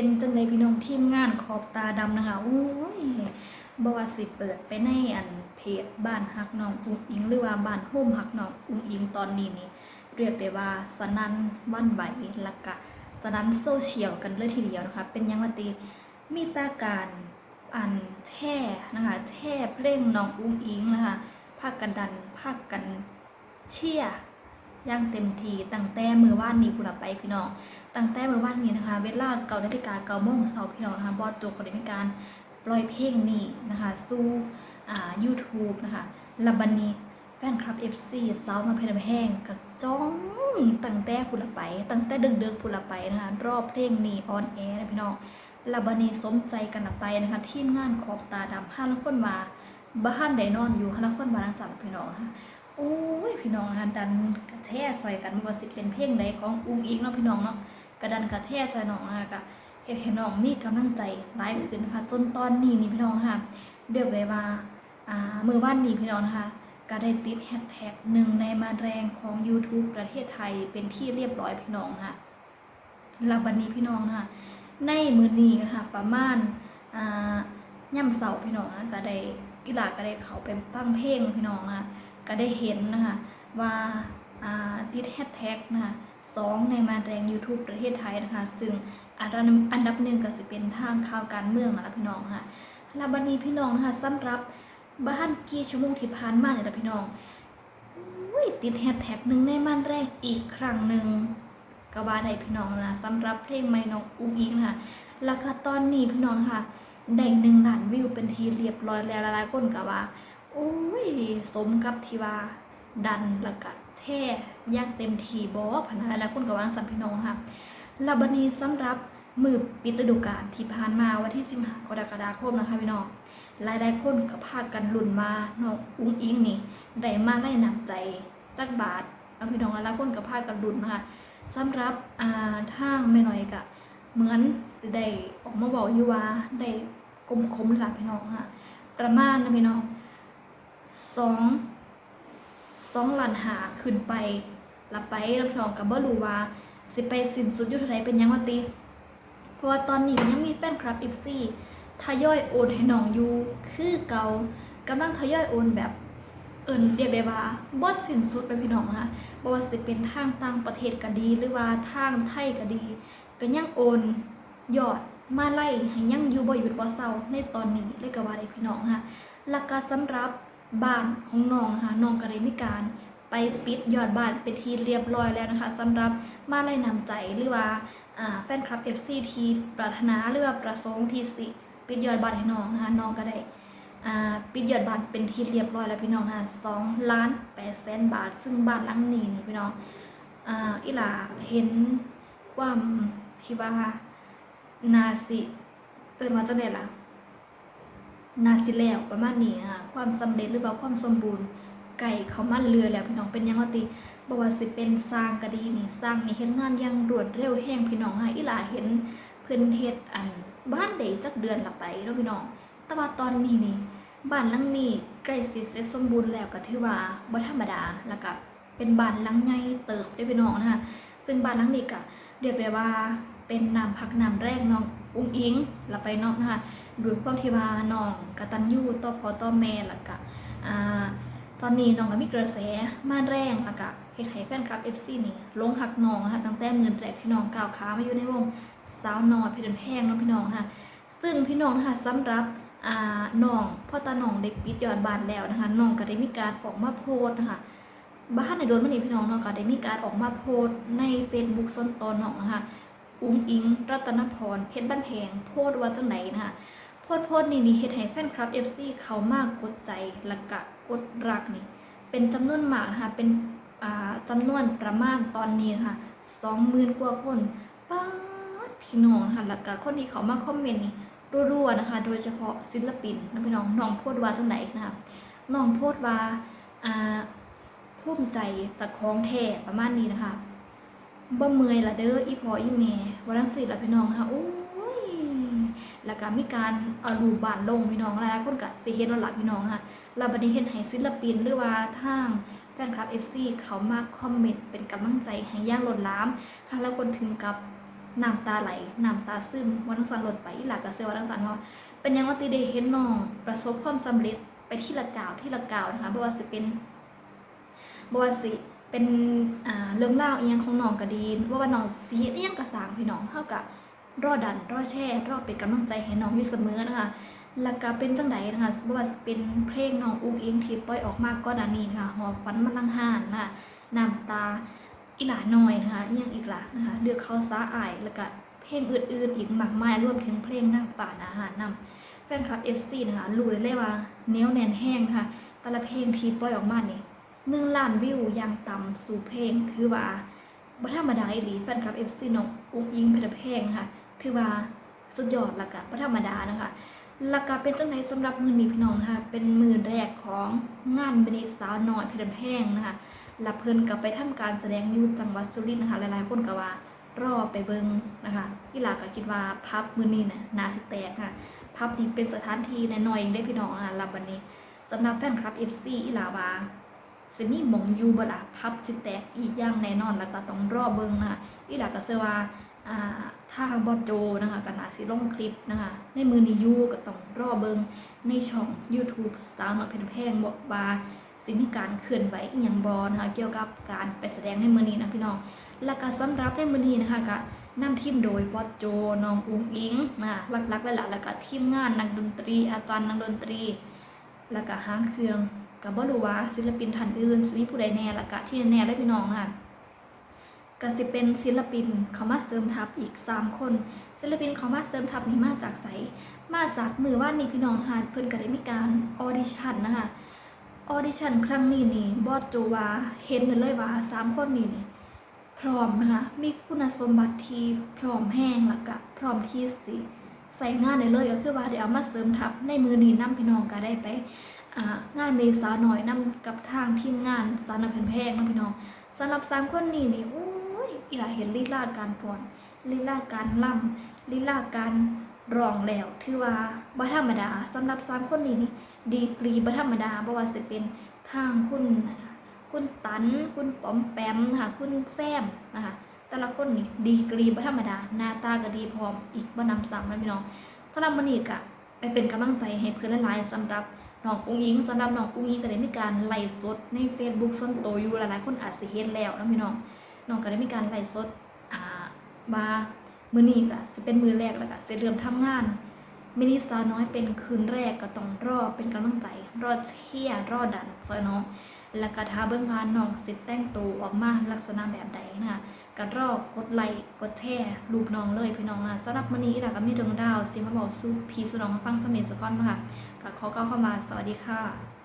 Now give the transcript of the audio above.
เป็นจังไดพี่น้องทีมงานขอบตาดำนะคะโอ้ยบว่าสิเปิดไปในอันเพจบ้านฮักน้องอุ้งอิง หรือว่าบ้านโฮมฮักน้องอุ้งอิงตอนนี้นี่เรียกได้ว่าสนั่นวันไหวละกะสนั่นโซเชียลกันเลยทีเดียวนะคะ เป็นยังว่าตีมีตาการอันแท่นะคะแท่เพลงน้องอุ้งอิงนะคะภาคกันดันภาคกันเชียร์ อย่างเต็มทีตั้งแต่มือว่านนี้คุณไปพี่น้องตั้งแต่มือว่านนี้นะคะ เวลาเก้านาฬิกาเก้าโมงเสาร์พี่น้องนะคะบอสโจก็ได้มีการปล่อยเพลงนี้นะคะ สู่อ่า YouTube นะคะละบันนี้แฟนคลับ FC สาวมาเพลินแห้งก็จ้องตั้งแต่พุละไป ตั้งแต่เดึกๆพุละไปนะคะรอบเพลงนี้ออนแอร์นะพี่น้องละบันนี้สมใจกันละไปนะคะทีมงานขอบตาดำห้าละคนมาบ้านใดนอนอยู่ห้าละคนมาลังสันพี่น้องนะคะ โอ้ยพี่น้องนะคะดันกระแทกซอยกันบ่ว่าสิเป็นเพลงใดของอุ้งอิงเนาะพี่น้องเนาะกระดันกระแทกซอยน้องนะคะก็เฮ็ดให้น้องมีกำลังใจหลายขึ้นนะคะจนตอนนี้นี่พี่น้องค่ะเรียกเลยว่าอ่ามือว่านนี้พี่น้องนะคะก็ได้ติดแฮชแท็กหนึ่งในมาแรงของ YouTube ประเทศไทยเป็นที่เรียบร้อยพี่น้องค่ะล้ววันนี้พี่น้องนะคะในมือนี้นะคะประมาณอ่าย่ำเสาพี่น้องนะก็ได้กีฬาก็ได้เขาไปฟังเพลงพี่น้องนะคะ ก็ได้เห็นนะคะว่าติดแฮชแท็กนะคะสองในมาแรง YouTube ประเทศไทยนะคะ ซึ่งอันดับหนึ่งก็สิเป็นทางข่าวการเมืองนะคะพี่น้องค่ะแล้วบันนี้พี่น้องนะคะสำหรับบ้านกี่ชั่วโมงที่ผ่านมาเนี่ยนะพี่น้องอุ้ยติดแฮชแท็กหนึ่งในมาแรงอีกครั้งหนึ่งก็ว่าได้พี่น้องนะสำหรับเพลงไม่นกอุ้งอิงนะคะแล้วก็ตอนนี้พี่น้องค่ะได้หนึ่งล้านวิวเป็นทีเรียบร้อยแล้วหลายๆคนก็ว่า โอ้ย สมกับที่ว่า ดันแล้วก็แท่ย่างเต็มทีบอพนันหลายๆคนกับว่าสันพี่น้องค่ะลาบันนี้สำหรับมือปิดฤดูกาลที่ผ่านมาวันที่15กรกฎาคมนะคะพี่น้องหลายๆคนก็พากันหลุนมาน้องอุ้งอิงนี่ได้มาได้นำใจจักบาทแล้วพี่น้องหลายคนก็พากันหลุนนะคะสำหรับอ่าทางไม่น้อยก็เหมือนสิได้ออกมาบอกอยู่ว่าได้กลมคมหลักพี่น้องค่ะประมาณนะพี่น้อง สองสองล้านหาขึ้นไปรับไปรับรองกับบ่รู้ว่าสิไปสิ้นสุดยุทธใดเป็นยังวะติ เพราะว่าตอนนี้ยังมีแฟนคลับอิฟซี่ทยอยโอนให้น้องอยู่คือเก่ากำลังทยอยโอนแบบเอินเรียกได้ว่าบ่สิ้นสุดเลยพี่น้องนะคะบ่ว่าสิเป็นทางต่างประเทศก็ดี หรือว่าทางไทยก็ดี ก็ยังโอนยอดมาไล่ให้ยังอยู่บ่หยุดบ่เศร้าในตอนนี้เลยก็ว่าได้พี่น้องค่ะแล้วก็สำหรับ บ้านของน้องนะคะน้องก็ได้มีการ ไปปิดยอดบ้านเป็นที่เรียบร้อยแล้วนะคะสำหรับมาไล่นำใจหรือว่าแฟนคลับ FC ที่ปรารถนาหรือว่าประสงค์ที่สิปิดยอดบ้านให้น้องนะคะน้องก็ได้ปิดยอดบ้านเป็นที่เรียบร้อยแล้วพี่น้องค่ะสองล้านแปดแสนบาท ซึ่งบ้านหลังนี้นี่พี่น้องอ่าอีหลาเห็นความที่ว่านาสิ เอินว่าจังไดล่ะ นาสิแล้วประมาณนี้นะคะความสำเร็จหรือว่าความสมบูรณ์ไก่เขามันเรือแล้วพี่น้องเป็นยังว่าติบ่ว่าสิเป็นสร้างก็ดีนี่สร้างนี่เฮ็ดงานย่างรวดเร็วแห้งพี่น้องค่ะอีหลาเห็นเพิ่นเฮ็ดอันบ้านได้จักเดือนละไปเนาะพี่น้อง แต่ว่าตอนนี้นี่บ้านหลังนี้ใกล้สิเสร็จสมบูรณ์แล้วก็ถือว่าบ่ธรรมดาแล้วก็เป็นบ้านหลังใหญ่เติบได้พี่น้องนะคะซึ่งบ้านหลังนี้ก็เรียกได้ว่าเป็นน้ำพักน้ำแรกน้อง อุ้งอิงละไปเนาะนะคะด้วยความที่ว่าน้องกตัญญูต่อพ่อต่อแม่แล้วก็อ่าตอนนี้น้องก็มีกระแสมาแรงแล้วก็เฮ็ดให้แฟนคลับ FC นี่ลงหักน้องนะคะตั้งแต่มือแรกที่น้องก้าวขามาอยู่ในวงสาวน้อยเพชรแพงเนาะพี่น้องค่ะซึ่งพี่น้องนะคะสำหรับน้องพ่อตาน้องได้ปิดยอดบานแล้วนะคะน้องก็ได้มีการออกมาโพสนะคะบ้านในโดนมันนี่พี่น้องเนาะก็ได้มีการออกมาโพสใน Facebook ส่วนตัวน้องนะคะ อุ้งอิง รัตนพร เพชรบ้านแพง โพสต์ว่าจังไหนนะคะโพดโพดนี่นี่เฮ็ดให้แฟนคลับ FC เขามากกดใจและกะกดรักนี่ เป็นจำนวนมากนะคะเป็นอ่าจำนวนประมาณตอนนี้นะคะ20,000กว่าคนป๊าพี่น้องนะคะแล้วก็คนที่เขามาคอมเมนต์นี่รัวๆนะคะ โดยเฉพาะศิลปินนะพี่น้องน้องโพดว่าจังไหนนะคะน้องโพดว่าอ่าภูมิใจจากของแท้ประมาณนี้นะคะ บ่เมื่อยละเด้ออีพออีแม่ว่าจังซี่ล่ะพี่น้องค่ะโอ้ยแล้วก็มีการเอารูปบานลงพี่น้องหลายๆคนก็สิเห็นแล้วล่ะพี่น้องค่ะแล้วบัดนี้เฮ็ดให้ศิลปินหรือว่าทางแฟนคลับ FC เขามาคอมเมนต์เป็นกำลังใจให้ย่างล้นหลามหาแล้วคนถึงกับน้ำตาไหลน้ำตาซึมวันทั้งสันลดไปอีหลาก็เซว่าทั้งสันว่าเป็นยังว่าตีได้เห็นน้อง ประสบความสำเร็จไปที่ละกาวที่ละกาวนะคะบ่ว่าสิเป็นบ่ว่าสิ เป็นอ่าเรื่องเล่าวอียงของน้องก็ดีว่าว่าน้องสิเฮ็ดอียงก็สร้างพี่น้องเฮาก็รอดันรอแช่รอเป็นกำลังใจให้น้องอยู่เสมอนะคะแล้วก็เป็นจังไดนะคะบ่ว่าสิเป็นเพลงน้องอุ้งอิงที่ปล่อยออกมาก่อนหน้านี้นะคะหอบฝันมันลังหานนะคะน้ำตาอีหลาน้อยนะคะอีหยังอีกล่ะนะคะเลือกเขาสาอายแล้วก็เพลงอื่นๆ อีกมากมายรวมถึงเพลงนางฟ้าอาหารนำแฟนคลับ FC นะคะรู้ได้เลยว่าแนวแน่นแห้งค่ะแต่ละเพลงที่ปล่อยออกมานี่ หนึ่งล้านวิวอย่างต่ำสู่เพลงถือว่าบ่ธรรมดาอีหลีแฟนคลับ FC น้องอุ้งอิงเพชรเพลงค่ะถือว่าสุดยอดล้วก็บ่ธรรมดานะคะล้วก็เป็นจังไดสำหรับมือนีพี่น้องค่ะ เป็นมือแรกของงานมินิสาวน้อยเพชรเพลงนะคะและเพิ่นก็ไปทำการแสดงอยู่จังหวัดสุรินทร์นะคะหลายๆคนก็ว่ารอไปเบิงนะคะอีหลาก็คิดว่าพับมือนี้น่ะนาสิแตกค่ะพับนี้เป็นสถานที่แน่นอยได้พี่น้องนะคะรับวันนี้สำหรับแฟนคลับ FC อีหลาวา สิมีมองอยู่บ่ละพับสิแตกอีกอย่างแน่นอนแล้วก็ต้องรอเบิ่งนะคะอีหลาก็เชื่อว่าอ่าถ้าบอสโจนะคะก็น่าสิลงคลิปนะคะในมือนี้อยู่ก็ต้องรอเบิ่งในช่อง YouTube สาวน้อยเพชรแพงบอกว่าสิมีการเคลื่อนไหวอีหยังบ่นะคะเกี่ยวกับการไปแสดงในมือนี้นะพี่น้อง แล้วก็สำหรับในมือนี้นะคะก็นำทีมโดยบอสโจน้องอุ้งอิงนะหลักๆเลยล่ะแล้วก็ทีมงานนักดนตรี อาจารย์นักดนตรี แล้วก็หางเครื่อง กับบ่รู้ว่าศิลปินท่านอื่นสิมีผู้ใดแน่ล้วก็ที่แน่ๆเลยพี่น้องค่ะก็สิเป็นศิลปินเขามาเสริมทัพอีก 3 คน ศิลปินเขามาเสริมทัพนี้มาจากไสมาจากมือว่านนี้พี่น้องค่ะเพิ่นก็ได้มีการออดิชั่นนะคะออดิชั่นครั้งนี้นี่บอสโจวาเห็นเลยว่าสามคนนี้นี่พร้อมนะคะมีคุณสมบัติที่พร้อมแห้งแล้วก็พร้อมที่สิใส่งานได้เลยก็คือว่าเดี๋ยวมาเสริมทับในมือนี้นํพี่น้องก็ได้ไป งานเมษาหน่อยนํกับทางทีมงานสารพันแพงนะพี่น้องสำหรับสามคนนี้นี่โอ้ยอีหลาเห็นลีลาการฟ้อนลีลาการล่ำลีลาการร้องแล้วถือว่าบ่ธรรมดาสำหรับสามคนนี้นี่ดีกรีบ่ธรรมดาบ่ว่าสิเป็นทางคุณคุณตันคุณป๋อมแปมนะคะคุณแซมนะคะแต่ละคนนี่ดีกรีบ่ธรรมดาหน้าตาก็ดีพร้อมอีกบ่นำซ้ำแล้วพี่น้องสำหรับมื้อนี้ก็ไปเป็นกำลังใจให้เพื่อนหลายๆสำหรับ น้องอุ้งอิงสำหรับน้องอุ้งอิงก็ได้มีการไลฟ์สดใน Facebook ส่วนตัวอยู่หลายๆคนอาจสิเห็นแล้วนะพี่น้องน้องก็ได้มีการไลฟ์สดอ่ามามื้อนี้ก็สิเป็นมื้อแรกแล้วก็สิเริ่มทำงานมินิสตาร์น้อยเป็นคืนแรกก็ต้องรอเป็นกำลังใจ รอเชียร์รอดันซอยน้อง แล้วก็ท้าเบื้องพานน้องสิแต่งตัวออกมาลักษณะแบบใดนะคะก็รอกกดไลค์กดแชร์รูปน้องเลยพี่น้องนะสำหรับวันนี้ล่ะก็มีเรื่องราวสิมาบอกสู้พี่สุน้องมาฟังสมิธสกอนนะคะก็ขอก้าวเข้ามาสวัสดีค่ะ